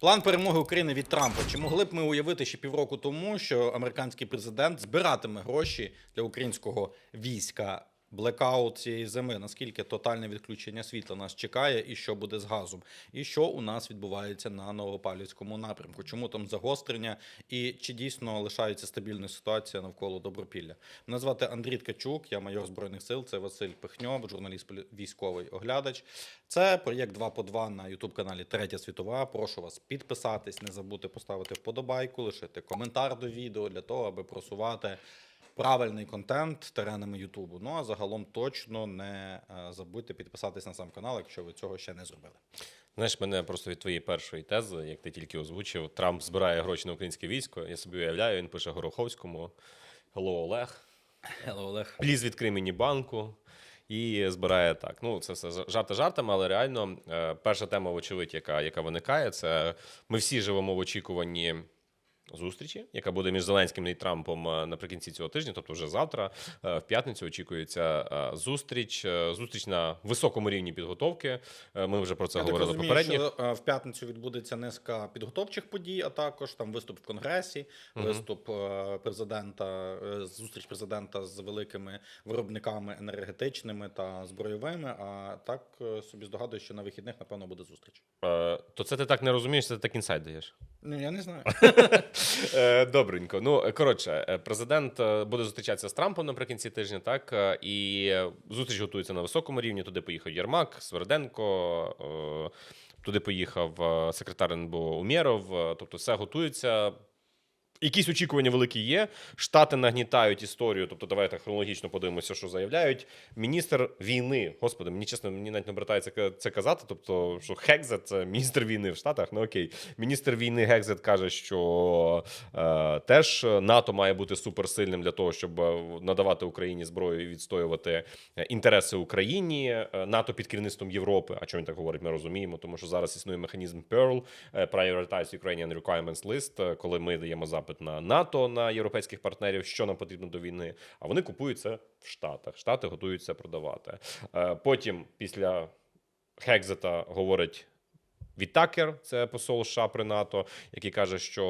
План перемоги України від Трампа. Чи могли б ми уявити ще півроку тому, що американський президент збиратиме гроші для українського війська? Блекаут цієї зими, наскільки тотальне відключення світла нас чекає, і що буде з газом, і що у нас відбувається на Новопавлівському напрямку? Чому там загострення, і чи дійсно лишається стабільна ситуація навколо Добропілля? Мене звати Андрій Ткачук, я майор збройних сил. Це Василь Пихньов, журналіст військовий оглядач. Це проєкт 2 по 2 на Ютуб каналі Третя світова. Прошу вас підписатись, не забудьте поставити вподобайку, лишити коментар до відео для того, аби просувати правильний контент теренами Ютубу. Ну а загалом точно не е, забудьте підписатись на сам канал, якщо ви цього ще не зробили. Знаєш, мене просто від твоєї першої тези, як ти тільки озвучив, Трамп збирає гроші на українське військо. Я собі уявляю, він пише Гороховському: Hello, Олег, Хело, Олег. пліз відкрий мені банку. І збирає так. Ну, це все жарти жартами, але реально е, перша тема, вочевидь, яка, яка виникає, це ми всі живемо в очікуванні зустрічі, яка буде між Зеленським і Трампом е, наприкінці цього тижня, тобто вже завтра, е, в п'ятницю очікується е, зустріч. Зустріч на високому рівні підготовки. Ми вже про це Я так говорили розумію, попередніх. що в п'ятницю відбудеться низка підготовчих подій, а також там виступ в конгресі, виступ президента, зустріч президента з великими виробниками енергетичними та збройовими. А так собі здогадую, що на вихідних напевно буде зустріч. То це ти так не розумієш, це ти так інсайд даєш. Ну я не знаю. Е, Добренько. Ну е, коротше, е, президент буде зустрічатися з Трампом наприкінці тижня, так і зустріч готується на високому рівні. Туди поїхав Єрмак, Сверденко. Туди поїхав секретар НБО Умєров. Тобто, все готується. Якісь очікування великі є. Штати нагнітають історію. Тобто, давайте хронологічно подивимося, що заявляють. Міністр війни. Господи, мені чесно, мені навіть не обертається це казати. Тобто, що Гекзет це міністр війни в Штатах. Ну окей, міністр війни Гекзет каже, що е, теж НАТО має бути суперсильним для того, щоб е, надавати Україні зброю і відстоювати е, інтереси Україні. Е, НАТО під керівництвом Європи. А чому він так говорить? Ми розуміємо, тому що зараз існує механізм Pearl, Prioritize Ukrainian Requirements List, коли ми даємо запит на НАТО на європейських партнерів, що нам потрібно до війни. А вони купують це в Штатах. Штати готуються продавати. Е, Потім, після Хекзета, говорить. Вітакер, це посол США при НАТО, який каже, що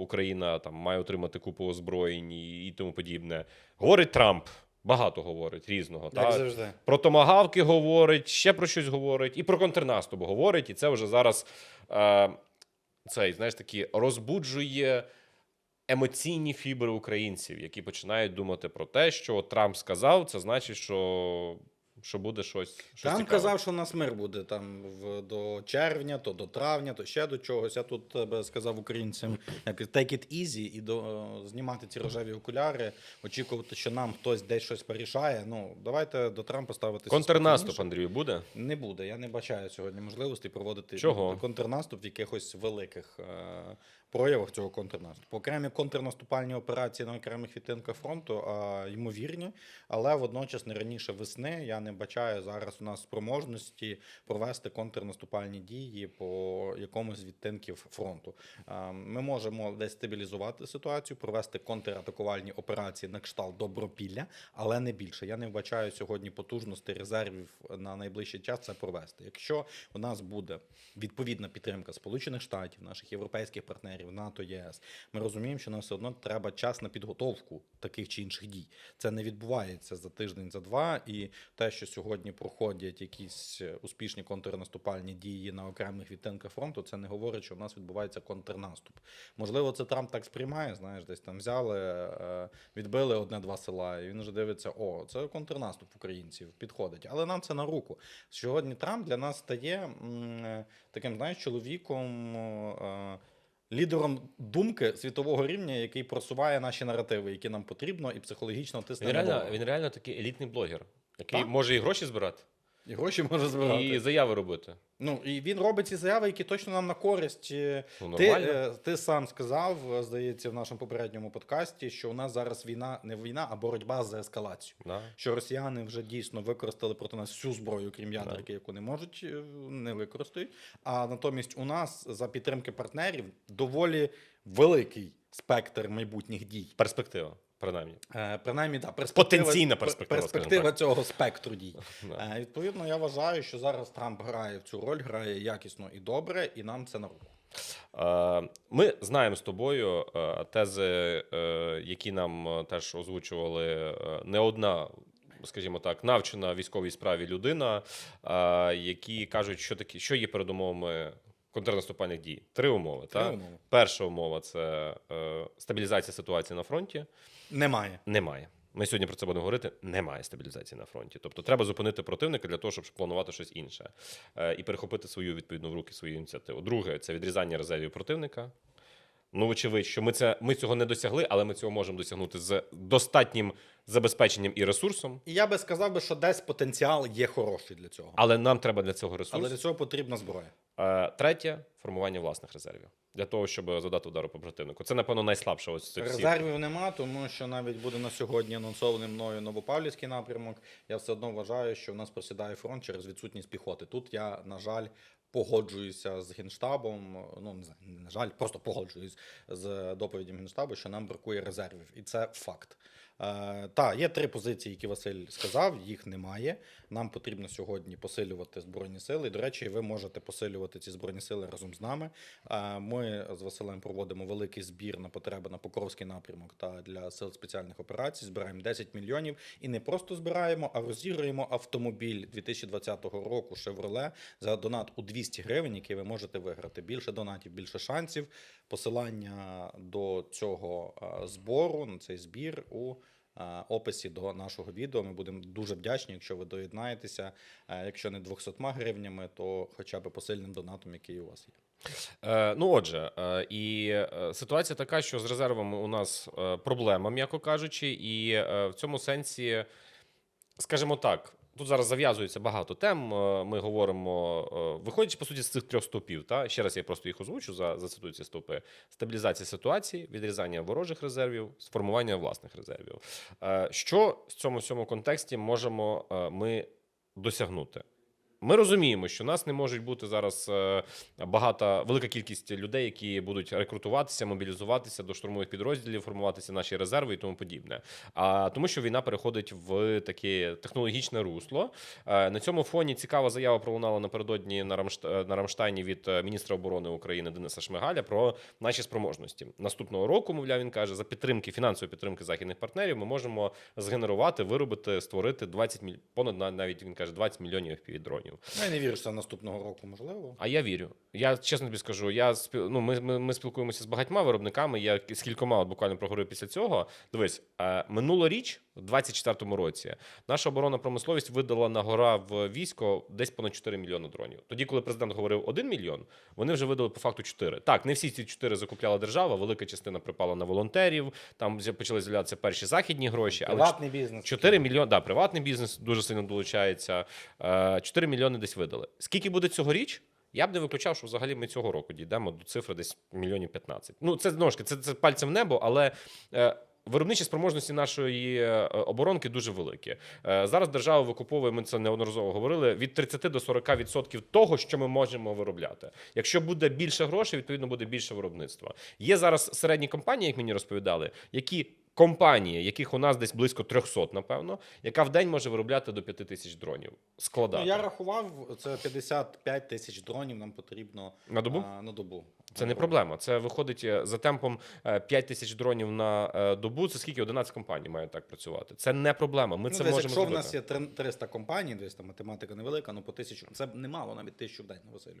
Україна там має отримати купу озброєнь і, і тому подібне. Говорить Трамп, багато говорить різного. Як та? завжди. Про томагавки говорить, ще про щось говорить, і про контрнаступ говорить. І це вже зараз е, цей, знаєш, такі розбуджує емоційні фібри українців, які починають думати про те, що Трамп сказав, це значить, що, що буде щось. щось Там цікаве. казав, що у нас мир буде там в, до червня, то до травня, то ще до чогось. Я тут е, би сказав українцям, як take it easy і до, знімати ці рожеві окуляри, очікувати, що нам хтось десь щось порішає. Ну, давайте до Трампа ставитися. Контрнаступ. Андрію, буде? Не буде. Я не бачаю сьогодні можливості проводити Чого? контрнаступ в якихось великих е, проявах цього контрнаступу. Окремі контрнаступальні операції на окремих відтинках фронту е, ймовірні, але водночас не раніше весни я не бачаю зараз у нас спроможності провести контрнаступальні дії по якомусь з відтинків фронту. Е, ми можемо десь стабілізувати ситуацію, провести контратакувальні операції на кшталт Добропілля, але не більше. Я не вбачаю сьогодні потужності резервів на найближчий час це провести. Якщо у нас буде відповідна підтримка Сполучених Штатів, наших європейських партнерів, НАТО, ЄС, ми розуміємо, що нам все одно треба час на підготовку таких чи інших дій. Це не відбувається за тиждень, за два. І те, що сьогодні проходять якісь е, успішні контрнаступальні дії на окремих відтинках фронту, це не говорить, що в нас відбувається контрнаступ. Можливо, це Трамп так сприймає. Знаєш, десь там взяли, е, відбили одне-два села, і він вже дивиться: о, це контрнаступ українців, підходить. Але нам це на руку. Сьогодні Трамп для нас стає е, таким, знаєш, чоловіком. Лідером думки світового рівня, який просуває наші наративи, які нам потрібно, і психологічно тисне Він на реально, він реально такий елітний блогер, який Так. може і гроші збирати, І гроші може збирати. і заяви робити. Ну і він робить ці заяви, які точно нам на користь. Е, Ну, Ти, нормально. е, ти сам сказав, е, здається, в нашому попередньому подкасті, що у нас зараз війна не війна, а боротьба за ескалацію. Да. Що росіяни вже дійсно використали проти нас всю зброю, крім ядерки, яку не можуть е, не використають. А натомість у нас за підтримки партнерів доволі великий спектр майбутніх дій. Перспектива, принаймні. Е, Принаймні, да, перспектива, Потенційна перспектива, перспектива цього спектру дій. Да. Е, Відповідно, я вважаю, що зараз Трамп грає в цю роль, грає якісно і добре, і нам це на руку. Е, Ми знаємо з тобою е, тези, які нам теж озвучували не одна. Скажімо так, навчена військовій справі людина, які кажуть, що такі, що є передумовами контрнаступальних дій. Три умови. Три та? умови. Перша умова це е, стабілізація ситуації на фронті. Немає. Немає. Ми сьогодні про це будемо говорити. Немає стабілізації на фронті. Тобто треба зупинити противника для того, щоб планувати щось інше е, і перехопити свою відповідну в руки свою ініціативу. Друге це відрізання резервів противника. Ну, вочевидь, що ми це ми цього не досягли, але ми цього можемо досягнути з достатнім забезпеченням і ресурсом. І я би сказав би, що десь потенціал є хороший для цього. Але нам треба для цього ресурс. Але для цього потрібна зброя. Е, Третє формування власних резервів для того, щоб задати удару по противнику. Це напевно найслабше ось цих всіх. Резервів нема, тому що навіть буде на сьогодні анонсований мною Новопавлівський напрямок. Я все одно вважаю, що в нас просідає фронт через відсутність піхоти. Тут я, на жаль, погоджуюся з генштабом. Ну не знаю, на жаль, просто погоджуюсь з доповіддю генштабу, що нам бракує резервів, і це факт. Е, та, є три позиції, які Василь сказав, їх немає. Нам потрібно сьогодні посилювати збройні сили. До речі, ви можете посилювати ці збройні сили разом з нами. Ми з Василем проводимо великий збір на потреби на Покровський напрямок та для сил спеціальних операцій. Збираємо 10 мільйонів і не просто збираємо, а розігруємо автомобіль 2020 року Chevrolet за донат у 200 гривень, який ви можете виграти. Більше донатів, більше шансів. Посилання до цього збору на цей збір у описі до нашого відео. Ми будемо дуже вдячні, якщо ви доєднаєтеся. Е, Якщо не 200 гривнями, то хоча б посильним донатом, який у вас є. Е, ну, отже, е, і е, ситуація така, що з резервами у нас е, проблема, м'яко кажучи, і е, в цьому сенсі, скажімо так. Тут зараз зав'язується багато тем. е, Ми говоримо, е, виходячи по суті з цих трьох стовпів. Та ще раз я просто їх озвучу за зацитую ці стовпи: стабілізація ситуації, відрізання ворожих резервів, сформування власних резервів. Е, Що в цьому всьому контексті можемо ми досягнути? Ми розуміємо, що у нас не можуть бути зараз е, багата велика кількість людей, які будуть рекрутуватися, мобілізуватися до штурмових підрозділів, формуватися наші резерви і тому подібне. А тому, що війна переходить в таке технологічне русло. Е, На цьому фоні цікава заява пролунала напередодні на е, на Рамштайні від міністра оборони України Дениса Шмигаля про наші спроможності. Наступного року, мовляв, він каже, за підтримки фінансової підтримки західних партнерів ми можемо згенерувати, виробити, створити 20 міль... понад навіть він каже 20 мільйонів півдронів. Ну, Я не вірю, що це наступного року можливо. А я вірю. Я чесно тобі скажу. Я спіл- ну, ми, ми, ми спілкуємося з багатьма виробниками. Я з кількома от буквально проговорив після цього. Дивись, е, минулоріч, 24-му році, наша оборонна промисловість видала на гора в військо десь понад 4 мільйони дронів. Тоді, коли президент говорив 1 мільйон, вони вже видали по факту 4. Так, не всі ці 4 закупляла держава, велика частина припала на волонтерів. Там почали з'являтися перші західні гроші. Але Приватний бізнес. 4 мільйони, да, приватний бізнес дуже сильно долучається. Е, 4 мільйони десь видали. Скільки буде цьогоріч? Я б не виключав, що взагалі ми цього року дійдемо до цифри десь мільйонів 15. Ну, це знову ж таки, це, це пальцем в небо, але. Виробничі спроможності нашої е, оборонки дуже великі. Е, Зараз держава викуповує, ми це неодноразово говорили, від 30 до 40% того, що ми можемо виробляти. Якщо буде більше грошей, відповідно буде більше виробництва. Є зараз середні компанії, як мені розповідали, які компанії, яких у нас десь близько 300, напевно, яка в день може виробляти до 5 тисяч дронів. Складати. Ну, я рахував, це 55 тисяч дронів нам потрібно На добу? а, на добу. Це не проблема. Це виходить е, за темпом е, 5 тисяч дронів на е, добу. Це скільки 11 компаній має так працювати. Це не проблема. Ми Ну, це десь, можемо якщо зробити. в нас є три- 300 компаній, десь там математика невелика, ну по тисячу, це немало, навіть тисячу в день на Василю.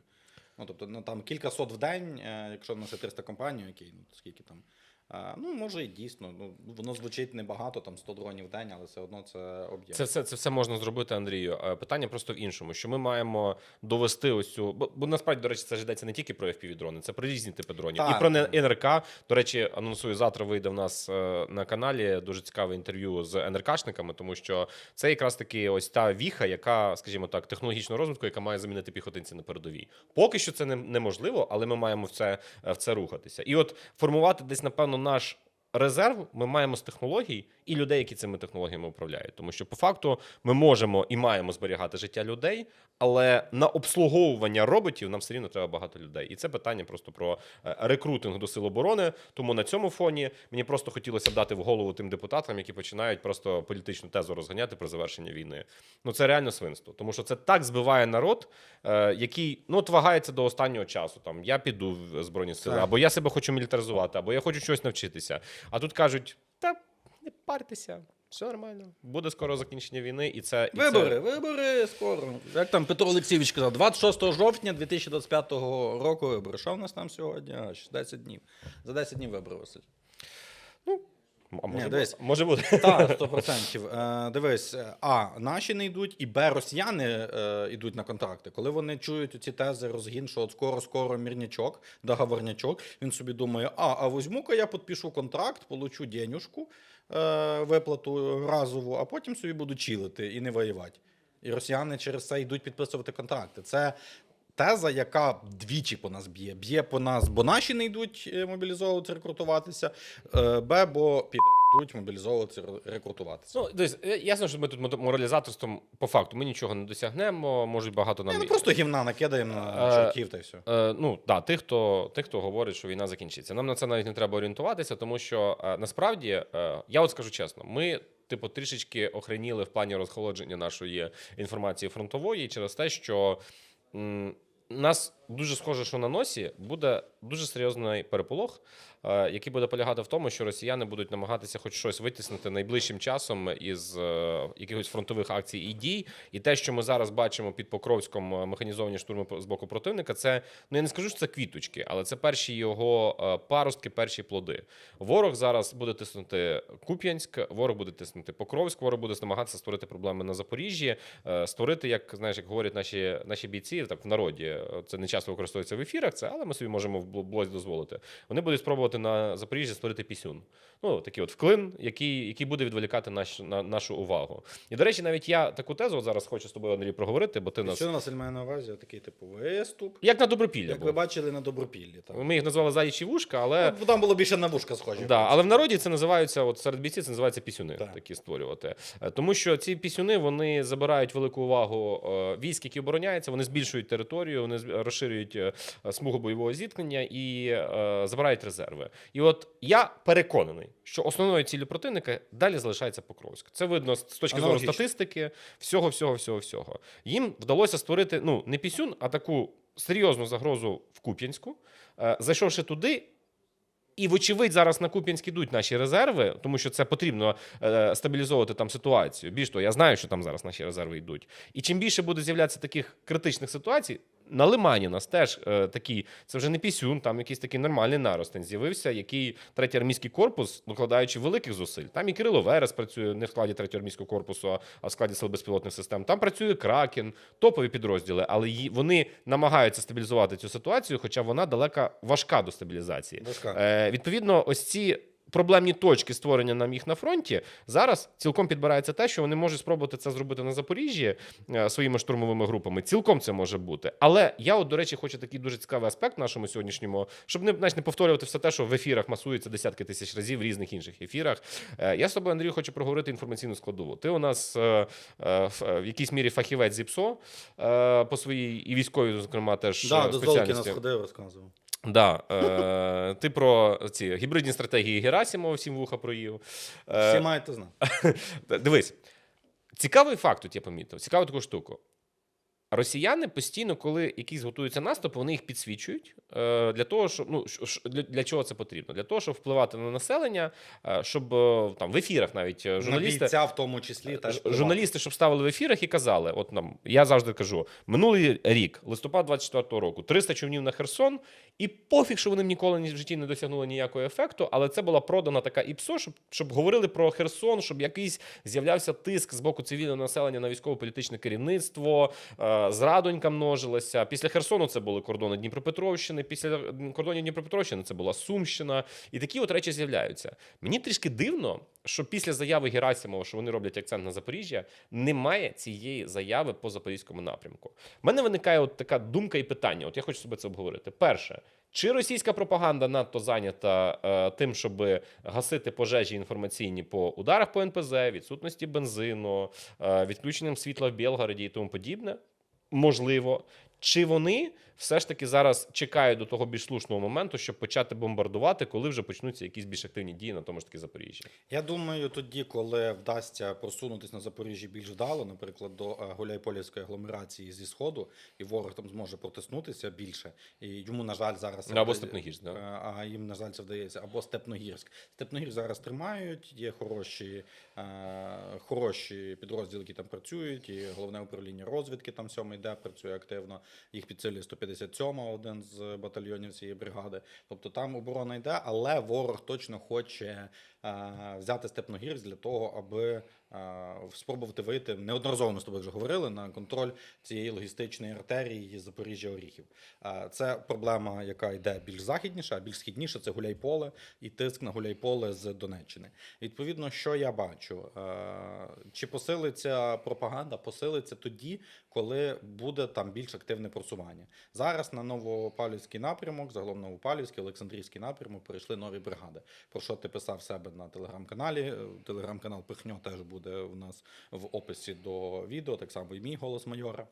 Ну, тобто, ну там кілька сот в день, е, якщо в нас є 300 компаній, окей, ну скільки там. Ну, може, і дійсно. Ну, воно звучить небагато, там 100 дронів в день, але все одно це об'єм. Це все, це все можна зробити, Андрію. Питання просто в іншому, що ми маємо довести ось цю. Бо, бо насправді, до речі, це ж йдеться не тільки про fpv дрони, це про різні типи дронів. Так. І про НРК. До речі, анонсую, завтра вийде в нас е, на каналі дуже цікаве інтерв'ю з НРКшниками, тому що це якраз таки ось та віха, яка, скажімо так, технологічного розвитку, яка має замінити піхотинці на передовій. Поки що це неможливо, але ми маємо в це, е, в це рухатися. І от формувати десь, напевно, наш резерв ми маємо з технологій і людей, які цими технологіями управляють. Тому що по факту ми можемо і маємо зберігати життя людей, але на обслуговування роботів нам все рівно треба багато людей. І це питання просто про е, рекрутинг до сил оборони. Тому на цьому фоні мені просто хотілося б дати в голову тим депутатам, які починають просто політичну тезу розганяти про завершення війни. Ну це реально свинство, тому що це так збиває народ, е, який ну от вагається до останнього часу. Там я піду в збройні сили, або я себе хочу мілітаризувати, або я хочу щось навчитися. А тут кажуть: та не партеся. Все нормально, буде скоро закінчення війни, і це і Вибори, Це... вибори скоро. Як там Петро Олексійович казав, 26 жовтня 2025 року вибори. Що в нас там сьогодні? А, 10 днів. За 10 днів вибори, Василь. А може, Ні, дивись. може бути. Так, 100%. Е, дивись, а наші не йдуть, і Б росіяни е, йдуть на контракти. Коли вони чують ці тези розгін, що от скоро, скоро мірнячок, договорнячок, він собі думає: а, а візьму-ка я підпишу контракт, получу денюжку, е, виплату разову, а потім собі буду чилити і не воювати. І росіяни через це йдуть підписувати контракти. Це теза, яка двічі по нас б'є. Б'є по нас, бо наші не йдуть е, мобілізовуватися, рекрутуватися. е, Б, бо підари йдуть мобілізовуватися, рекрутуватися. Ну, е, ясно, що ми тут моралізаторством по факту ми нічого не досягнемо, можуть багато нам. Ні, ну просто гімна накидаємо на Е, чортів та й все. Ну да, тих, хто тих, хто говорить, що війна закінчиться. Нам на це навіть не треба орієнтуватися, тому що насправді я от скажу чесно, ми. Типу, трішечки охреніли в плані розхолодження нашої інформації фронтової через те, що нас дуже схоже, що на носі буде дуже серйозний переполох, е, який буде полягати в тому, що росіяни будуть намагатися хоч щось витіснити найближчим часом із е, якихось фронтових акцій і дій. І те, що ми зараз бачимо під Покровськом е, механізовані штурми з боку противника, це ну я не скажу, що це квіточки, але це перші його паростки, перші плоди. Ворог зараз буде тиснути Куп'янськ, ворог буде тиснути Покровськ, ворог буде намагатися створити проблеми на Запоріжжі, створити, як знаєш, як говорять наші наші бійці, так в народі це не часто використовується в ефірах, це але ми собі можемо в бл- блозі дозволити. Вони будуть спробувати на Запоріжжі створити пісюн. Ну такий от вклин, який, який буде відволікати наш, на, нашу увагу. І до речі, навіть я таку тезу от зараз хочу з тобою Андрій проговорити, бо ти нас Що Василь має на увазі? Такий типу виступ. як на добропілля. Як був. ви бачили на добропіллі. Так. Ми їх назвали заячі вушка, але Ну, Там було більше на вушка схожі. Да, але в народі це називаються, от серед бійців це називається пісюни, Так. такі створювати. Е, Тому що ці пісюни вони забирають велику увагу е, військ, які обороняються, вони збільшують територію, вони розширюють е, смугу бойового зіткнення і забирають резерви. І от я переконаний, що основною ціллю противника далі залишається Покровськ. Це видно з точки зору статистики, всього, всього, всього, всього. Їм вдалося створити ну не пісюн, а таку серйозну загрозу в Куп'янську. Е, Зайшовши туди, і, вочевидь, зараз на Куп'янськ ідуть наші резерви, тому що це потрібно е, стабілізовувати там ситуацію. Більш того, я знаю, що там зараз наші резерви йдуть. І чим більше буде з'являтися таких критичних ситуацій, на Лимані у нас теж е, такий, це вже не пісюн, там якийсь такий нормальний наростень з'явився, який третій армійський корпус, докладаючи великих зусиль. Там і Кирило Верес працює не в складі третього армійського корпусу, а в складі сил безпілотних систем. Там працює Кракен, топові підрозділи, але ї- вони намагаються стабілізувати цю ситуацію, хоча вона далека важка до стабілізації. Важка. Е, відповідно, ось ці. Проблемні точки створення нам їх на фронті зараз цілком підбирається те, що вони можуть спробувати це зробити на Запоріжжі е, своїми штурмовими групами. Цілком це може бути. Але я, от, до речі, хочу такий дуже цікавий аспект нашому сьогоднішньому, щоб не, знаєш, не повторювати все те, що в ефірах масується десятки тисяч разів в різних інших ефірах. Е, я з тобою, Андрію, хочу проговорити інформаційну складову. Ти у нас е, в, якійсь мірі фахівець зі ПСО е, по своїй і військовій, зокрема, теж Да, е, до Золкіна спеціальності. сходив, розказував. Да, е, ти про ці гібридні стратегії Герасимова всім вуха проїв. Е, Всі маєте знати. Дивись, цікавий факт тут я помітив, цікаву таку штуку. Росіяни постійно, коли якісь готуються наступи, вони їх підсвічують е, для того, щоб ну для, чого це потрібно? Для того, щоб впливати на населення, е, щоб е, там в ефірах навіть е, На бійця в тому числі Ж- журналісти, щоб ставили в ефірах і казали: от нам я завжди кажу: минулий рік, листопад 24-го року, 300 човнів на Херсон, і пофіг, що вони ніколи ні в житті не досягнули ніякого ефекту, але це була продана така ІПСО, щоб, щоб говорили про Херсон, щоб якийсь з'являвся тиск з боку цивільного населення на військово-політичне керівництво, зрадонька множилася. Після Херсону це були кордони Дніпропетровщини. Після кордонів Дніпропетровщини це була Сумщина. І такі от речі з'являються. Мені трішки дивно, що після заяви Герасимова, що вони роблять акцент на Запоріжжя, немає цієї заяви по запорізькому напрямку. У мене виникає от така думка і питання. От я хочу собі це обговорити. Перше. Чи російська пропаганда надто зайнята е, тим, щоб гасити пожежі інформаційні по ударах по НПЗ, відсутності бензину, е, відключенням світла в Білгороді і тому подібне? Можливо. Чи вони все ж таки зараз чекають до того більш слушного моменту, щоб почати бомбардувати, коли вже почнуться якісь більш активні дії на тому ж таки Запоріжжі? Я думаю, тоді, коли вдасться просунутися на Запоріжжі більш вдало, наприклад, до е, Гуляйполівської агломерації зі сходу, і ворог там зможе протиснутися більше. І йому, на жаль, зараз це Або вдає- Степногірськ, да? Е, а їм, на жаль, це вдається. Або Степногірськ. Степногірськ зараз тримають, є хороші, е, хороші підрозділи, які там працюють, і головне управління розвідки там сьомий де працює активно. Їх підсилює 157 один з батальйонів цієї бригади. Тобто там оборона йде, але ворог точно хоче е, взяти Степногірськ для того, аби е, спробувати вийти. Неодноразово ми з тобою вже говорили на контроль цієї логістичної артерії Запоріжжя Оріхів. Е, Це проблема, яка йде більш західніше, а більш східніше це Гуляйполе і тиск на Гуляйполе з Донеччини. Відповідно, що я бачу, чи посилиться пропаганда? Посилиться тоді, коли буде там більш активне просування. Зараз на Новопавлівський напрямок, загалом Новопавлівський, Олександрійський напрямок перейшли нові бригади. Про що ти писав себе на телеграм-каналі? Е, Телеграм-канал Пихньо теж буде у нас в описі до відео, так само і мій голос майора.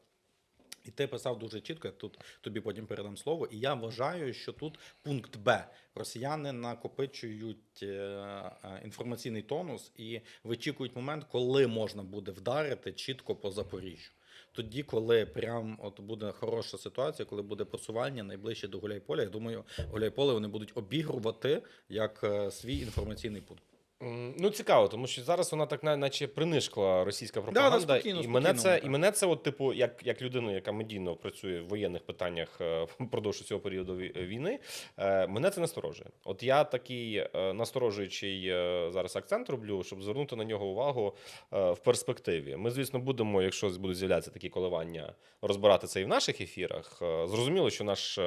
І ти писав дуже чітко, я тут тобі потім передам слово. І я вважаю, що тут пункт Б. Росіяни накопичують е, е, інформаційний тонус і вичікують момент, коли можна буде вдарити чітко по Запоріжжю. Тоді, коли прям от буде хороша ситуація, коли буде просування найближче до Гуляйполя, я думаю, Гуляйполе вони будуть обігрувати як е, свій інформаційний пункт. Ну, цікаво, тому що зараз вона так на- наче принишкла російська да, пропаганда. спокійно, і мене спокійно, це, так. і мене це, от, типу, як, як людину, яка медійно працює в воєнних питаннях е, впродовж цього періоду війни, е, мене це насторожує. От я такий е, насторожуючий зараз акцент роблю, щоб звернути на нього увагу в перспективі. Ми, звісно, будемо, якщо будуть з'являтися такі коливання, розбирати це і в наших ефірах. Зрозуміло, що наш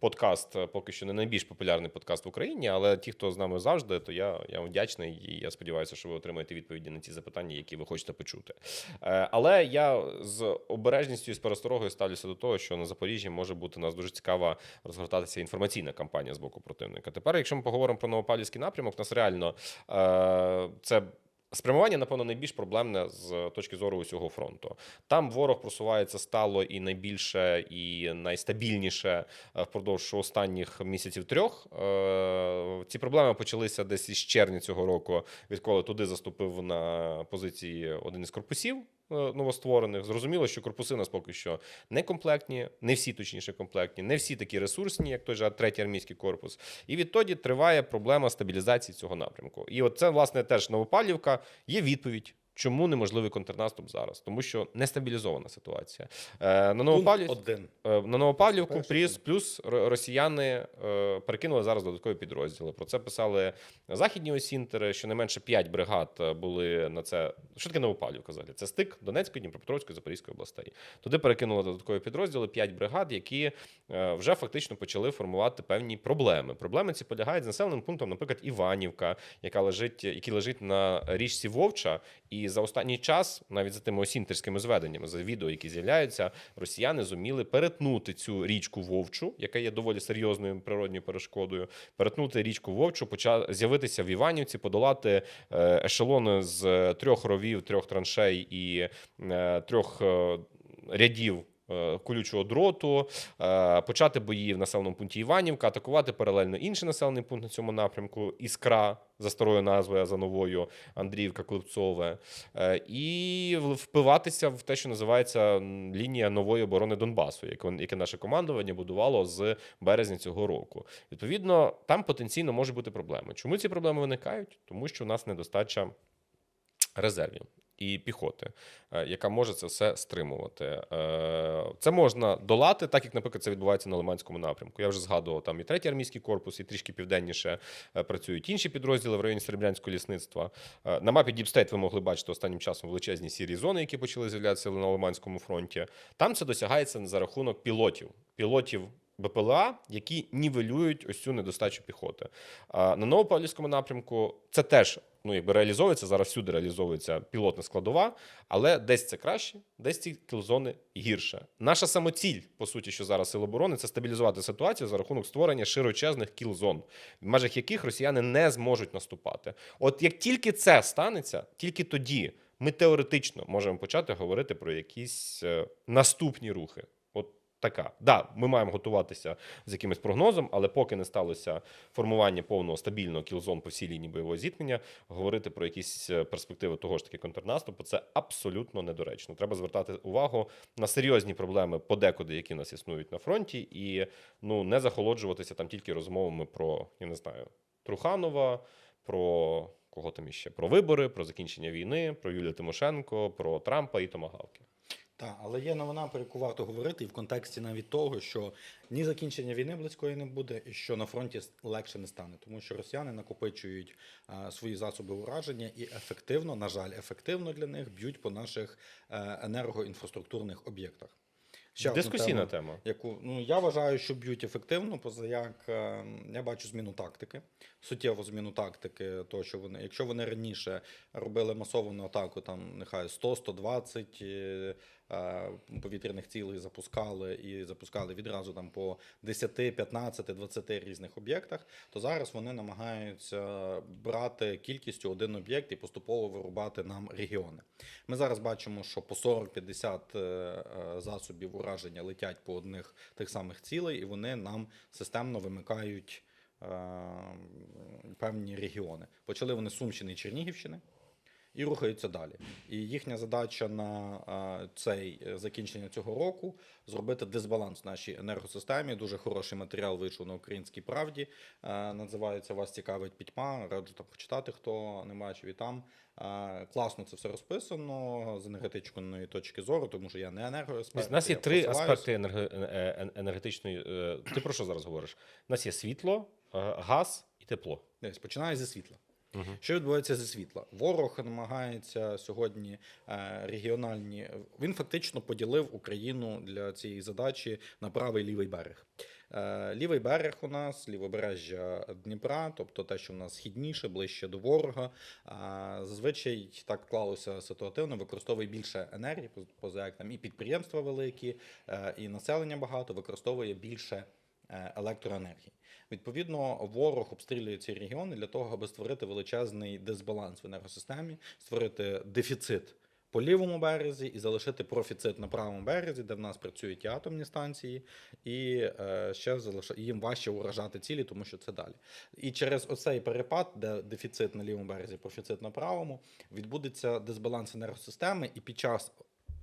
подкаст поки що не найбільш популярний подкаст в Україні, але ті, хто з нами завжди, то я, я вам вдячний і я сподіваюся, що ви отримаєте відповіді на ті запитання, які ви хочете почути. Е, Але я з обережністю і з пересторогою ставлюся до того, що на Запоріжжі може бути у нас дуже цікава розгортатися інформаційна кампанія з боку противника. Тепер, якщо ми поговоримо про Новопавлівський напрямок, у нас реально е, це. Спрямування, напевно, найбільш проблемне з точки зору усього фронту. Там ворог просувається стало і найбільше, і найстабільніше е, впродовж останніх місяців трьох. Е, Ці проблеми почалися десь із червня цього року, відколи туди заступив на позиції один із корпусів. Е, Новостворених зрозуміло, що корпуси у нас поки що не комплектні, не всі точніше комплектні, не всі такі ресурсні, як той же третій армійський корпус. І відтоді триває проблема стабілізації цього напрямку. І от це, власне, теж Новопавлівка. Є відповідь. Чому неможливий контрнаступ зараз? Тому що нестабілізована ситуація. Е, на Пункт Новопавлів... один. Е, На Новопавлівку плюс, плюс росіяни е, перекинули зараз додаткові підрозділи. Про це писали західні осінтери. Щонайменше 5 бригад е, були на це. Що таке Новопавлівка взагалі? Це стик Донецької, Дніпропетровської, Запорізької областей. Туди перекинули додаткові підрозділи, 5 бригад, які е, вже фактично почали формувати певні проблеми. Проблеми ці полягають з населеним пунктом, наприклад, Іванівка, яка лежить, який лежить на річці Вовча. І за останній час, навіть за тими осінтерськими зведеннями, за відео, які з'являються, росіяни зуміли перетнути цю річку Вовчу, яка є доволі серйозною природньою перешкодою. Перетнути річку Вовчу, почав з'явитися в Іванівці, подолати е, ешелони з трьох ровів, трьох траншей і е, трьох е, рядів. Е, Колючого дроту, е, почати бої в населеному пункті Іванівка, атакувати паралельно інший населений пункт на цьому напрямку Іскра за старою назвою, а за новою Андріївка Клепцове, е, і впиватися в те, що називається лінія нової оборони Донбасу, яке, наше командування будувало з березня цього року. Відповідно, там потенційно можуть бути проблеми. Чому ці проблеми виникають? Тому що у нас недостача резервів. І піхоти, е, яка може це все стримувати. Е, Це можна долати, так як, наприклад, це відбувається на Лиманському напрямку. Я вже згадував там і третій армійський корпус, і трішки південніше е, працюють інші підрозділи в районі Серебрянського лісництва. На мапі State ви могли бачити останнім часом величезні сірі зони, які почали з'являтися на Лиманському фронті. Там це досягається за рахунок пілотів. Пілотів БПЛА, які нівелюють ось цю недостачу піхоти. А на Новопавлівському напрямку це теж ну, якби реалізовується, зараз всюди реалізовується пілотна складова, але десь це краще, десь ці кілзони гірше. Наша самоціль, по суті, що зараз сил оборони, це стабілізувати ситуацію за рахунок створення широчезних кілзон, в межах яких росіяни не зможуть наступати. От як тільки це станеться, тільки тоді ми теоретично можемо почати говорити про якісь е, наступні рухи. Така. Да, ми маємо готуватися з якимось прогнозом, але поки не сталося формування повного стабільного кілзон по всій лінії бойового зіткнення, говорити про якісь е, перспективи того ж таки контрнаступу це абсолютно недоречно. Треба звертати увагу на серйозні проблеми подекуди, які в нас існують на фронті, і ну не захолоджуватися там тільки розмовами про я не знаю Труханова, про кого там іще про вибори, про закінчення війни, про Юлію Тимошенко, про Трампа і томагавки. Так, але є новина, про яку варто говорити, і в контексті навіть того, що ні закінчення війни близької не буде, і що на фронті легше не стане, тому що росіяни накопичують а, свої засоби ураження і ефективно, на жаль, ефективно для них б'ють по наших е, енергоінфраструктурних об'єктах. Ще Дискусійна тему, тема. яку ну я вважаю, що б'ють ефективно, поза як е, я бачу зміну тактики, суттєву зміну тактики, того, що вони, якщо вони раніше робили масовану атаку, там нехай 100-120 е, е, повітряних цілей запускали і запускали відразу там по 10, 15, 20 різних об'єктах, то зараз вони намагаються брати кількістю один об'єкт і поступово вирубати нам регіони. Ми зараз бачимо, що по 40-50 е, е, засобів ураження летять по одних тих самих цілей, і вони нам системно вимикають е, певні регіони. Почали вони з Сумщини і Чернігівщини. І рухаються далі. І їхня задача на цей е, закінчення цього року зробити дисбаланс в нашій енергосистемі. Дуже хороший матеріал вийшов на українській правді. Е, називається Вас цікавить пітьма. Раджу там почитати, хто не бачив і там. Е, класно це все розписано з енергетичної точки зору, тому що я не енергоексперт. У нас є три аспекти енергетичної. Ти про що зараз говориш? У нас є світло, газ і тепло. Десь починаю зі світла. Мгм. Що відбувається зі світла? Ворог намагається сьогодні е, регіональні. Він фактично поділив Україну для цієї задачі на правий лівий берег. Е, Лівий берег у нас, лівобережжя Дніпра, тобто те, що в нас східніше, ближче до ворога. Зазвичай так клалося ситуативно, використовує більше енергії, поза як там і підприємства великі, е, і населення багато використовує більше електроенергії. Відповідно, ворог обстрілює ці регіони для того, аби створити величезний дисбаланс в енергосистемі, створити дефіцит по лівому березі і залишити профіцит на правому березі, де в нас працюють і атомні станції, і е, ще залиша... їм важче уражати цілі, тому що це далі. І через оцей перепад, де дефіцит на лівому березі, профіцит на правому, відбудеться дисбаланс енергосистеми, і під час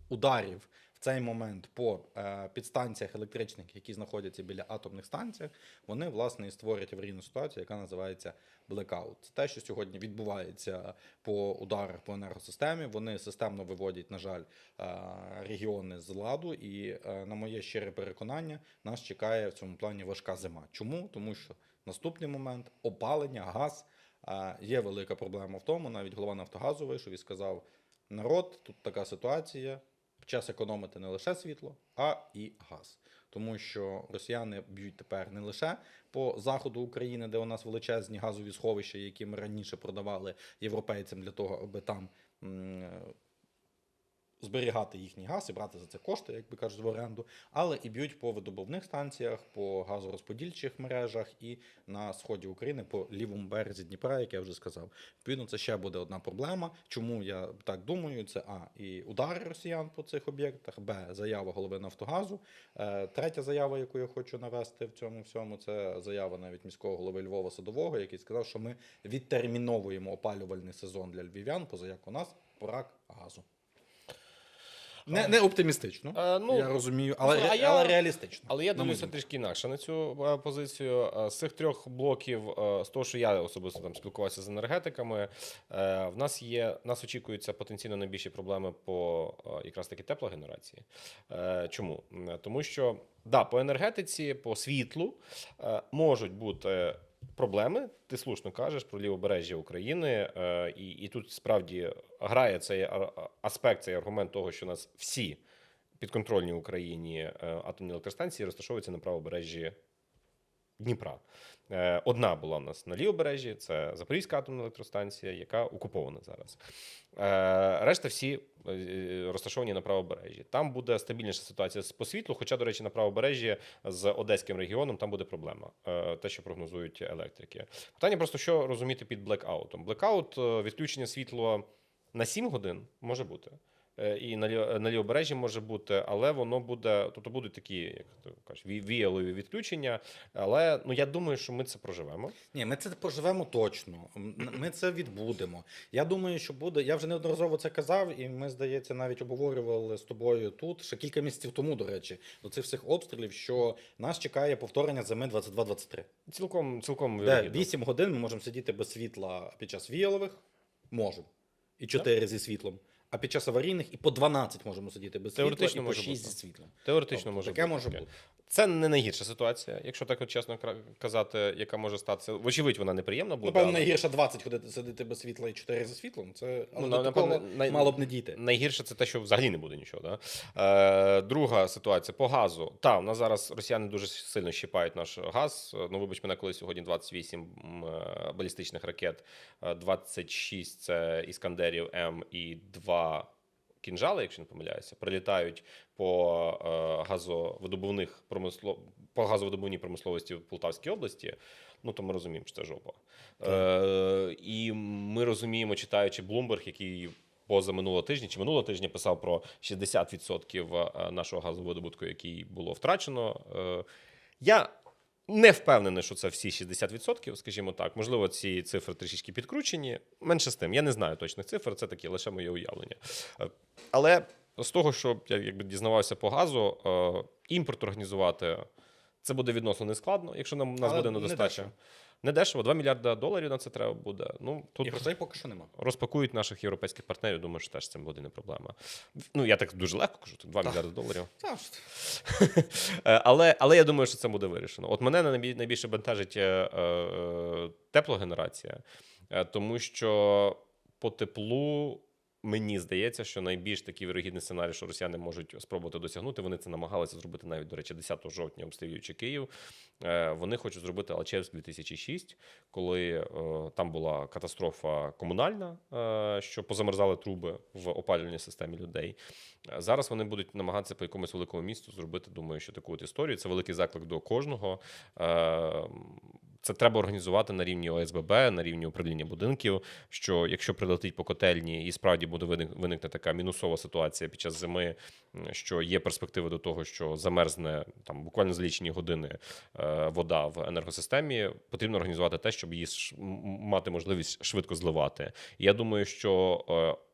ударів цей момент по е, підстанціях електричних, які знаходяться біля атомних станцій, вони власне і створять аварійну ситуацію, яка називається блекаут. Це те, що сьогодні відбувається по ударах по енергосистемі. Вони системно виводять, на жаль, е, регіони з ладу. І е, на моє щире переконання, нас чекає в цьому плані важка зима. Чому? Тому що наступний момент опалення, газ. Є велика проблема в тому. Навіть голова Нафтогазу вийшов і сказав: народ, тут така ситуація. Час економити не лише світло, а і газ. Тому що росіяни б'ють тепер не лише по заходу України, де у нас величезні газові сховища, які ми раніше продавали європейцям для того, аби там зберігати їхній газ і брати за це кошти, як би кажуть, в оренду, але і б'ють по видобувних станціях, по газорозподільчих мережах і на сході України по лівому березі Дніпра, як я вже сказав. Відповідно, це ще буде одна проблема. Чому я так думаю? Це а і удари росіян по цих об'єктах, б заява голови Нафтогазу. Е, Третя заява, яку я хочу навести в цьому всьому, це заява навіть міського голови Львова Садового, який сказав, що ми відтерміновуємо опалювальний сезон для львів'ян, поза як у нас брак газу. Не, не оптимістично. Е, ну, я розумію, але, а я- але реалістично. Але я дивлюся трішки інакше на цю е, позицію. Е, З цих трьох блоків, з того, що я особисто там спілкувався з енергетиками, в нас є нас очікуються потенційно найбільші проблеми по якраз таки теплогенерації. Чому? Тому що да, по енергетиці, по світлу можуть бути. Проблеми, ти слушно кажеш про лівобережжя України, е, і, і тут справді грає цей аспект, цей аргумент того, що нас всі підконтрольні Україні е, атомні електростанції розташовуються на правобережжі Дніпра. Е, Одна була в нас на лівобережжі, це Запорізька атомна електростанція, яка окупована зараз. Е, Решта всі е, розташовані на правобережжі. Там буде стабільніша ситуація з- по світлу, хоча, до речі, на правобережжі з Одеським регіоном там буде проблема, те, що прогнозують електрики. Питання просто, що розуміти під блекаутом. Блекаут відключення світла на 7 годин може бути. Е, І на, лі- на лівобережжі може бути, але воно буде, тобто будуть такі, як ти кажеш, ві- віялові відключення. Але ну я думаю, що ми це проживемо. Ні, ми це поживемо точно. Ми це відбудемо. Я думаю, що буде. Я вже неодноразово це казав, і ми, здається, навіть обговорювали з тобою тут ще кілька місяців тому, до речі, до цих всіх обстрілів, що нас чекає повторення зими 22-23. Цілком, цілком Де 8 годин ми можемо сидіти без світла під час віялових. Можемо. І 4 зі світлом. А під час аварійних і по 12 можемо сидіти без світла, і по може 6 бути. зі світлом. Теоретично Тобто, може таке бути. може таке. бути. Це не найгірша ситуація, якщо так от чесно казати, яка може статися. Вочевидь, вона неприємна буде. Напевно, але- найгірше 20 ходити сидити без світла і 4 зі світлом. Це але Ну, до напевно, такого най- мало б не дійти. Найгірше це те, що взагалі не буде нічого. Да? Е, друга ситуація по газу. Та, у нас зараз росіяни дуже сильно щипають наш газ. Е, Ну, вибач мене, коли сьогодні 28 м, е, балістичних ракет, е, 26 це Іскандерів М і 2 кінжали, якщо не помиляюся, прилітають по е, газовидобувних промисло... по газовидобувній промисловості в Полтавській області. Ну то ми розуміємо, що це жопа. Е, і ми розуміємо, читаючи Bloomberg, який поза минулого тижня чи минулого тижня писав про 60% е, нашого газовидобутку, який було втрачено. Е, я не впевнений, що це всі 60%, скажімо так. Можливо, ці цифри трішечки підкручені. Менше з тим, я не знаю точних цифр, це такі лише моє уявлення. Е, Але з того, що я якби дізнавався по газу, е, імпорт організувати це буде відносно нескладно, якщо нам нас Але буде недостача. Не дешево, 2 мільярда доларів на це треба буде. Ну тут І грошей поки що нема. розпакують наших європейських партнерів. Думаю, що теж це буде не проблема. Ну я так дуже легко кажу, 2 Так. мільярди доларів. Е, але, але я думаю, що це буде вирішено. От мене найбі- найбільше бентежить е, е, теплогенерація, е, тому що по теплу. Мені здається, що найбільш такий вирогідний сценарій, що росіяни можуть спробувати досягнути. Вони це намагалися зробити навіть, до речі, 10 жовтня, обстрілюючи Київ. Е, Вони хочуть зробити Алчевськ 2006, коли е, там була катастрофа комунальна, е, що позамерзали труби в опалювальній системі людей. Зараз вони будуть намагатися по якомусь великому місту зробити, думаю, що таку от історію. Це великий заклик до кожного. Це треба організувати на рівні ОСББ, на рівні управління будинків. Що якщо прилетить по котельні і справді буде виник- виникне така мінусова ситуація під час зими, що є перспективи до того, що замерзне там буквально за лічені години е, вода в енергосистемі, потрібно організувати те, щоб її мати можливість швидко зливати. Я думаю, що е,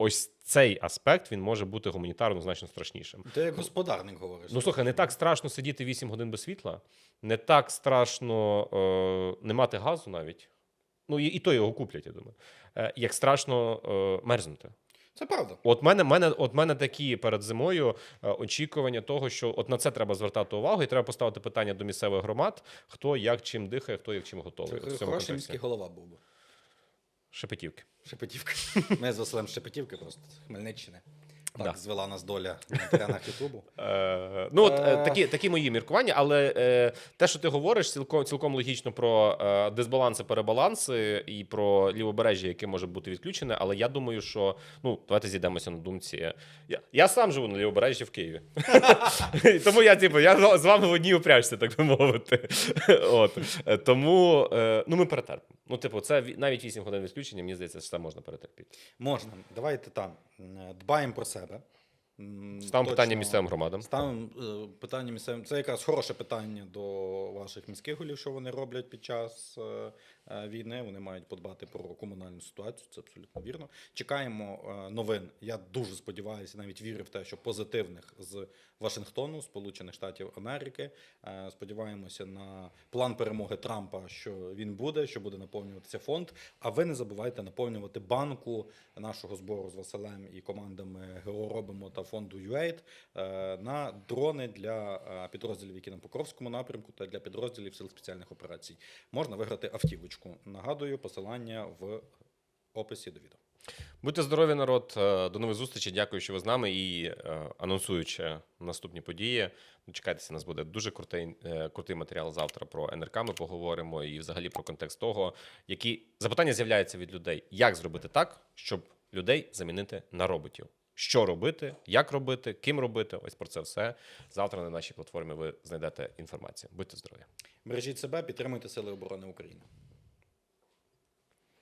ось цей аспект він може бути гуманітарно значно страшнішим. Ти як господарник говориш. Ну слухай, не так страшно сидіти 8 годин без світла, не так страшно е, не мати газу навіть. Ну і, і то його куплять, я думаю. Е, як страшно е, мерзнути. Це правда. От мене, мене, от мене такі перед зимою е, очікування того, що от на це треба звертати увагу, і треба поставити питання до місцевих громад, хто як чим дихає, хто як чим готовий. Це в цьому хороший контексті. міський голова був би. Шепетівки. Шепетівка. Ми з Василем Шепетівки просто Хмельниччини. Так Да. звела нас доля на теренах Ютубу. Е, ну, от, е, Е. такі, такі мої міркування, але е, те, що ти говориш, цілком, цілком логічно про е, дисбаланси, перебаланси і про лівобережжя, яке може бути відключене. Але я думаю, що ну, давайте зійдемося на думці. Я, я сам живу на лівобережжі в Києві. Тому я, типу, я з вами в одній упряжці, так би мовити. От. Тому ну, ми перетерпимо. Ну, типу, це навіть 8 годин відключення, мені здається, це можна перетерпіти. Можна. Давайте там дбаємо про себе. Ставимо питання місцевим громадам. Ставимо е, питання місцевим. Це якраз хороше питання до ваших міських голів, що вони роблять під час е, війни. Вони мають подбати про комунальну ситуацію. Це абсолютно вірно. Чекаємо е, новин. Я дуже сподіваюся, навіть вірю в те, що позитивних з Вашингтону, Сполучених Штатів Америки. Е, Сподіваємося на план перемоги Трампа, що він буде, що буде наповнюватися фонд. А ви не забувайте наповнювати банку нашого збору з Василем і командами ГО робимо та фонду UAID е, на дрони для е, підрозділів, які на Покровському напрямку, та для підрозділів сил спеціальних операцій. Можна виграти автівочку. Нагадую, посилання в описі до відео. Будьте здорові, народ. Е, До нових зустрічей. Дякую, що ви з нами. І е, анонсуючи наступні події, дочекайтеся, нас буде дуже крутий, е, крутий матеріал завтра про НРК. Ми поговоримо і взагалі про контекст того, які запитання з'являються від людей, як зробити так, щоб людей замінити на роботів. Що робити, як робити, ким робити? Ось про це все. Завтра на нашій платформі ви знайдете інформацію. Будьте здорові! Бережіть себе, підтримуйте Сили оборони України.